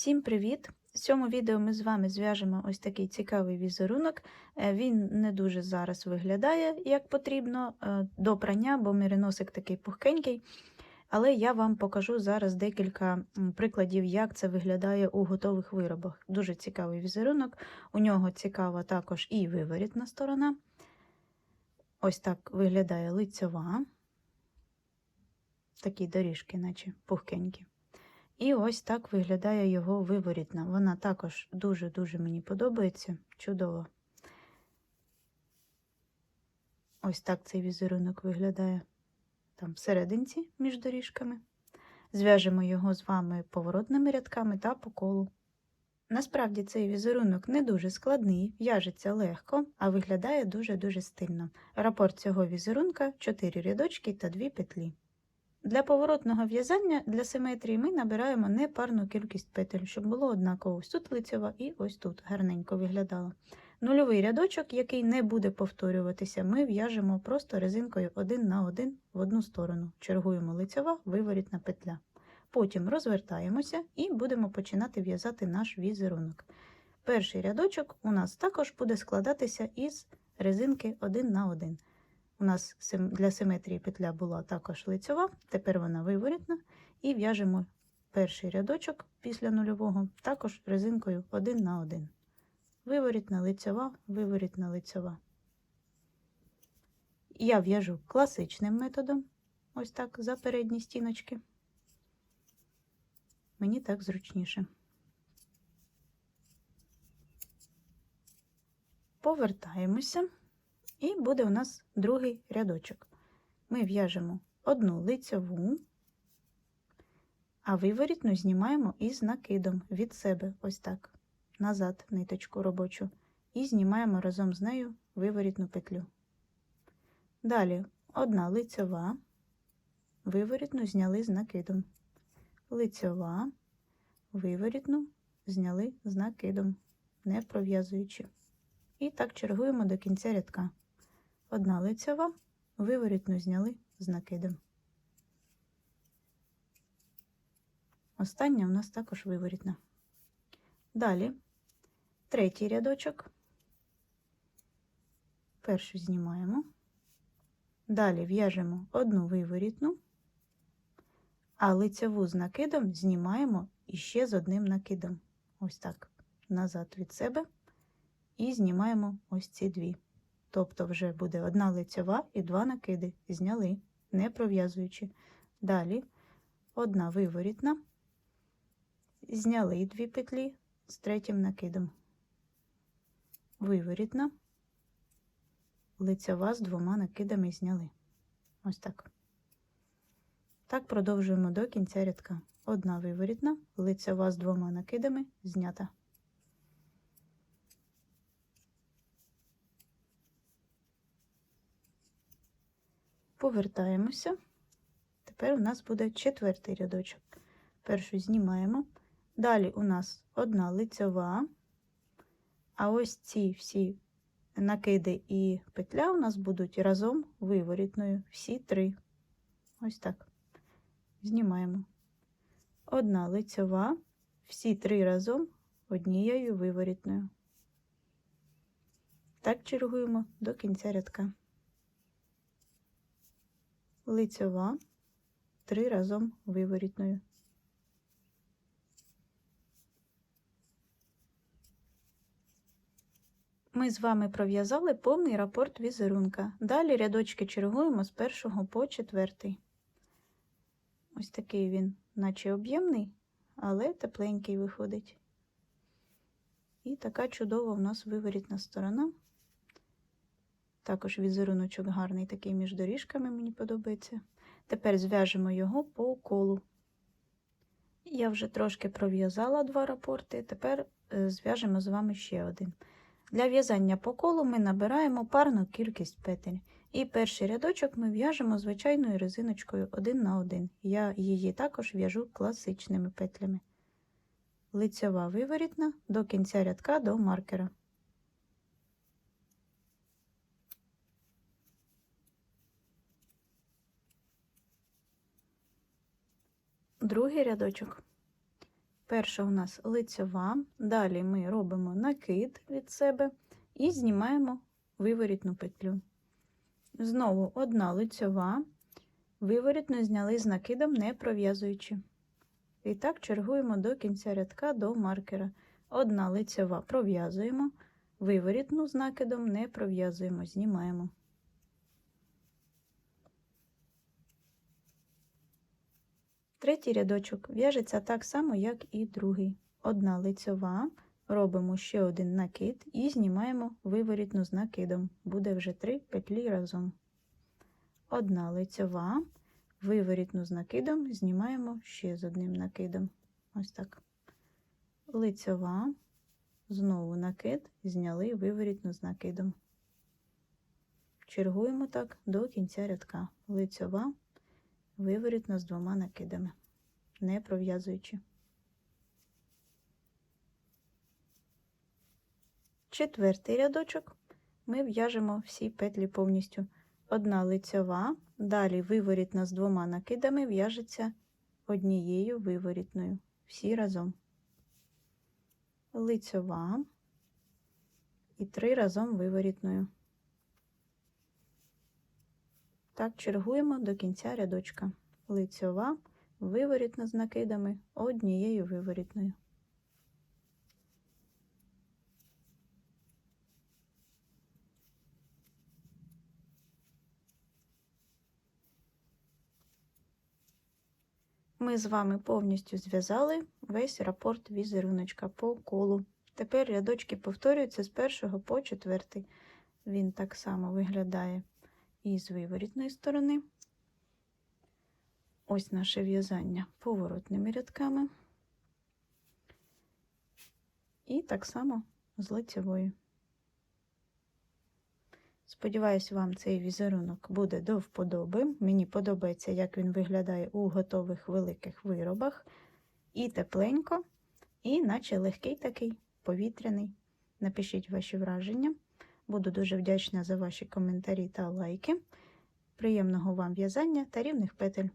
Всім привіт! В цьому відео ми з вами зв'яжемо ось такий цікавий візерунок. Е, Він не дуже зараз виглядає як потрібно е, до прання, бо міриносик такий пухкенький. Але я вам покажу зараз декілька прикладів, як це виглядає у готових виробах. Дуже цікавий візерунок. У нього цікава також і виворітна сторона. Ось так виглядає лицьова. Такі доріжки, наче пухкенькі. І ось так виглядає його виворітна. Вона також дуже-дуже мені подобається. Чудово. Ось так цей візерунок виглядає там всерединці між доріжками. Зв'яжемо його з вами поворотними рядками та по колу. Насправді цей візерунок не дуже складний, в'яжеться легко, а виглядає дуже-дуже стильно. Рапорт цього візерунка 4 рядочки та 2 петлі. Для поворотного в'язання для симетрії ми набираємо непарну кількість петель, щоб було однаково ось тут лицева і ось тут гарненько виглядало. Нульовий рядочок, який не буде повторюватися, ми в'яжемо просто резинкою один на один в одну сторону. Чергуємо лицева, виворітна петля. Потім розвертаємося і будемо починати в'язати наш візерунок. Перший рядочок у нас також буде складатися із резинки один на один. У нас для симетрії петля була також лицьова, тепер вона виворітна, і в'яжемо перший рядочок після нульового також резинкою один на один. Виворітна лицьова, виворітна лицьова. Я в'яжу класичним методом, ось так, за передні стіночки. Мені так зручніше. Повертаємося. І буде у нас другий рядочок. Ми в'яжемо одну лицьову, а виворітну знімаємо із накидом від себе, ось так, назад ниточку робочу, і знімаємо разом з нею виворітну петлю. Далі одна лицьова, виворітну зняли з накидом, лицьова, виворітну зняли з накидом, не пров'язуючи. І так чергуємо до кінця рядка. Одна лицьова, виворітну зняли з накидом. Остання у нас також виворітна. Далі третій рядочок. Першу знімаємо. Далі в'яжемо одну виворітну, а лицеву з накидом знімаємо іще з одним накидом. Ось так, назад від себе, і знімаємо ось ці дві. Тобто вже буде одна лицьова і два накиди. Зняли, не пров'язуючи. Далі одна виворітна, зняли дві петлі з третім накидом. Виворітна, лицьова з двома накидами зняли. Ось так. Так продовжуємо до кінця рядка. Одна виворітна, лицьова з двома накидами знята. Повертаємося. Тепер у нас буде четвертий рядочок. Першу знімаємо. Далі у нас одна лицьова, а ось ці всі накиди і петля у нас будуть разом виворітною. Всі три. Ось так. Знімаємо. Одна лицьова, всі три разом однією виворітною. Так чергуємо до кінця рядка. Лицьова, три разом виворітною. Ми з вами пров'язали повний рапорт візерунка. Далі рядочки чергуємо з першого по четвертий. Ось такий він, наче об'ємний, але тепленький виходить. І така чудова у нас виворітна сторона. Також візеруночок гарний, такий між доріжками, мені подобається. Тепер зв'яжемо його по колу. Я вже трошки пров'язала два рапорти, тепер зв'яжемо з вами ще один. Для в'язання по колу ми набираємо парну кількість петель. І перший рядочок ми в'яжемо звичайною резиночкою один на один. Я її також в'яжу класичними петлями. Лицьова виворітна до кінця рядка до маркера. Другий рядочок. Перша у нас лицьова, далі ми робимо накид від себе і знімаємо виворітну петлю. Знову одна лицьова, виворітну зняли з накидом, не пров'язуючи. І так чергуємо до кінця рядка до маркера. Одна лицьова пров'язуємо, виворітну з накидом не пров'язуємо, знімаємо. Третій рядочок в'яжеться так само, як і другий. Одна лицьова, робимо ще один накид і знімаємо виворітну з накидом. Буде вже три петлі разом. Одна лицьова, виворітну з накидом, знімаємо ще з одним накидом. Ось так. Лицьова, знову накид, зняли виворітну з накидом. Чергуємо так до кінця рядка. Лицьова, виворітна з двома накидами, не пров'язуючи. Четвертий рядочок ми в'яжемо всі петлі повністю. Одна лицьова, далі виворітна з двома накидами в'яжеться однією виворітною. Всі разом. Лицьова і три разом виворітною. Так чергуємо до кінця рядочка. Лицьова, виворітна з накидами, однією виворітною. Ми з вами повністю зв'язали весь рапорт візеруночка по колу. Тепер рядочки повторюються з першого по четвертий. Він так само виглядає і з виворітної сторони. Ось наше в'язання поворотними рядками. І так само з лицевою. Сподіваюсь, вам цей візерунок буде до вподоби. Мені подобається, як він виглядає у готових великих виробах. І тепленько, і наче легкий такий повітряний. Напишіть ваші враження. Буду дуже вдячна за ваші коментарі та лайки. Приємного вам в'язання та рівних петель!